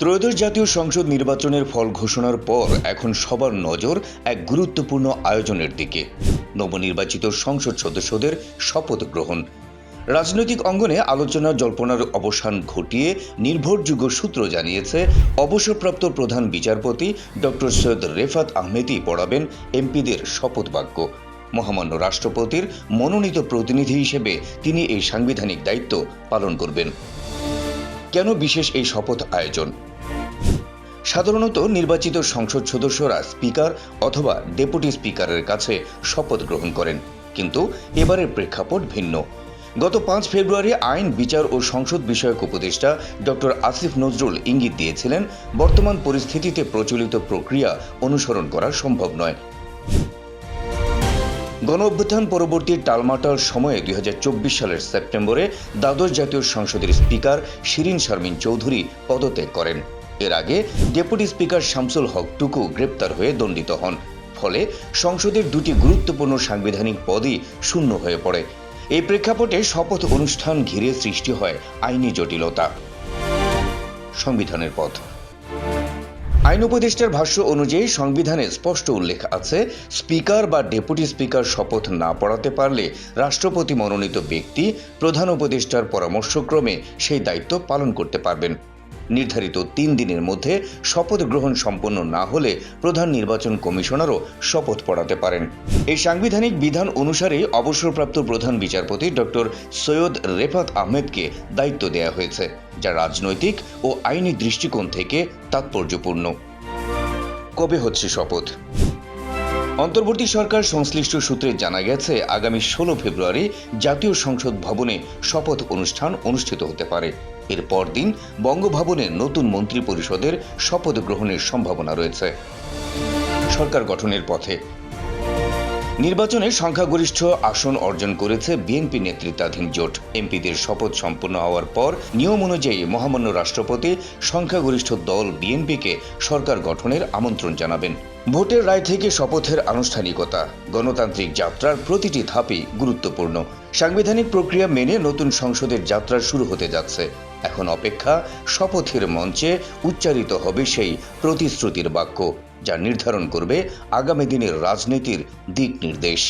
ত্রয়োদশ জাতীয় সংসদ নির্বাচনের ফল ঘোষণার পর এখন সবার নজর এক গুরুত্বপূর্ণ আয়োজনের দিকে। নবনির্বাচিত সংসদ সদস্যদের শপথ গ্রহণ। রাজনৈতিক অঙ্গনে আলোচনা জল্পনার অবসান ঘটিয়ে নির্ভরযোগ্য সূত্র জানিয়েছে, অবসরপ্রাপ্ত প্রধান বিচারপতি ডক্টর সৈয়দ রেফাত আহমেদই পড়াবেন এমপিদের শপথ বাক্য। মহামান্য রাষ্ট্রপতির মনোনীত প্রতিনিধি হিসেবে তিনি এই সাংবিধানিক দায়িত্ব পালন করবেন। কেন বিশেষ এই শপথ আয়োজন? সাধারণত নির্বাচিত সংসদ সদস্যরা স্পিকার অথবা ডেপুটি স্পিকারের কাছে শপথ গ্রহণ করেন, কিন্তু এবারের প্রেক্ষাপট ভিন্ন। গত পাঁচ ফেব্রুয়ারি আইন, বিচার ও সংসদ বিষয়ক উপদেষ্টা ডক্টর আসিফ নজরুল ইঙ্গিত দিয়েছিলেন, বর্তমান পরিস্থিতিতে প্রচলিত প্রক্রিয়া অনুসরণ করা সম্ভব নয়। গণ অভ্যুত্থান পরবর্তী টালমাটাল সময়ে দুই হাজার চব্বিশ সালের সেপ্টেম্বরে দ্বাদশ জাতীয় সংসদের স্পিকার শিরিন শারমিন চৌধুরী পদত্যাগ করেন। এর আগে ডেপুটি স্পিকার শামসুল হক টুকু গ্রেপ্তার হয়ে দণ্ডিত হন। ফলে সংসদের দুটি গুরুত্বপূর্ণ সাংবিধানিক পদই শূন্য হয়ে পড়ে। এই প্রেক্ষাপটে শপথ অনুষ্ঠান ঘিরে সৃষ্টি হয় আইনি জটিলতা। সংবিধানের পথ। আইন উপদেষ্টার ভাষ্য অনুযায়ী সংবিধানে স্পষ্ট উল্লেখ আছে, স্পিকার বা ডেপুটি স্পিকার শপথ না পড়াতে পারলে রাষ্ট্রপতি মনোনীত ব্যক্তি প্রধান উপদেষ্টার পরামর্শক্রমে সেই দায়িত্ব পালন করতে পারবেন। নির্ধারিত তিন দিনের মধ্যে শপথ গ্রহণ সম্পন্ন না হলে প্রধান নির্বাচন কমিশনারও শপথ পড়াতে পারেন। এই সাংবিধানিক বিধান অনুসারে অবসরপ্রাপ্ত প্রধান বিচারপতি ডক্টর সৈয়দ রেফাত আহমেদকে দায়িত্ব দেওয়া হয়েছে, যা রাজনৈতিক ও আইনি দৃষ্টিকোণ থেকে তাৎপর্যপূর্ণ। কবে হচ্ছে শপথ? অন্তর্বর্তী সরকার সংশ্লিষ্ট সূত্রে জানা গেছে, আগামী ষোলো ফেব্রুয়ারি জাতীয় সংসদ ভবনে শপথ অনুষ্ঠান অনুষ্ঠিত হতে পারে। এর পরদিন বঙ্গভবনে নতুন মন্ত্রী পরিষদের শপথ গ্রহণের সম্ভাবনা রয়েছে। সরকার গঠনের পথে। নির্বাচনে সংখ্যাগরিষ্ঠ আসন অর্জন করেছে বিএনপি নেতৃত্বাধীন জোট। এমপিদের শপথ সম্পন্ন হওয়ার পর নিয়ম অনুযায়ী মহামান্য রাষ্ট্রপতি সংখ্যাগরিষ্ঠ দল বিএনপিকে সরকার গঠনের আমন্ত্রণ জানাবেন। ভোটের রায় থেকে শপথের আনুষ্ঠানিকতা, গণতান্ত্রিক যাত্রার প্রতিটি ধাপই গুরুত্বপূর্ণ। সাংবিধানিক প্রক্রিয়া মেনে নতুন সংসদের যাত্রা শুরু হতে যাচ্ছে। এখন অপেক্ষা শপথের মঞ্চে উচ্চারিত হবে সেই প্রতিশ্রুতির বাক্য, যা নির্ধারণ করবে আগামী দিনের রাজনীতির দিক নির্দেশ।